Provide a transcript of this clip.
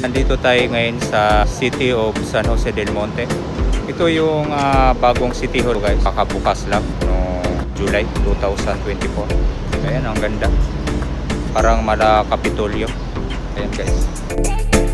Nandito tayo ngayon sa City of San Jose del Monte. Ito yung ah, bagong City Hall guys. Kakabukas lang no July 2024. Ayan, ang ganda. Parang mala Kapitolyo. Ayan guys.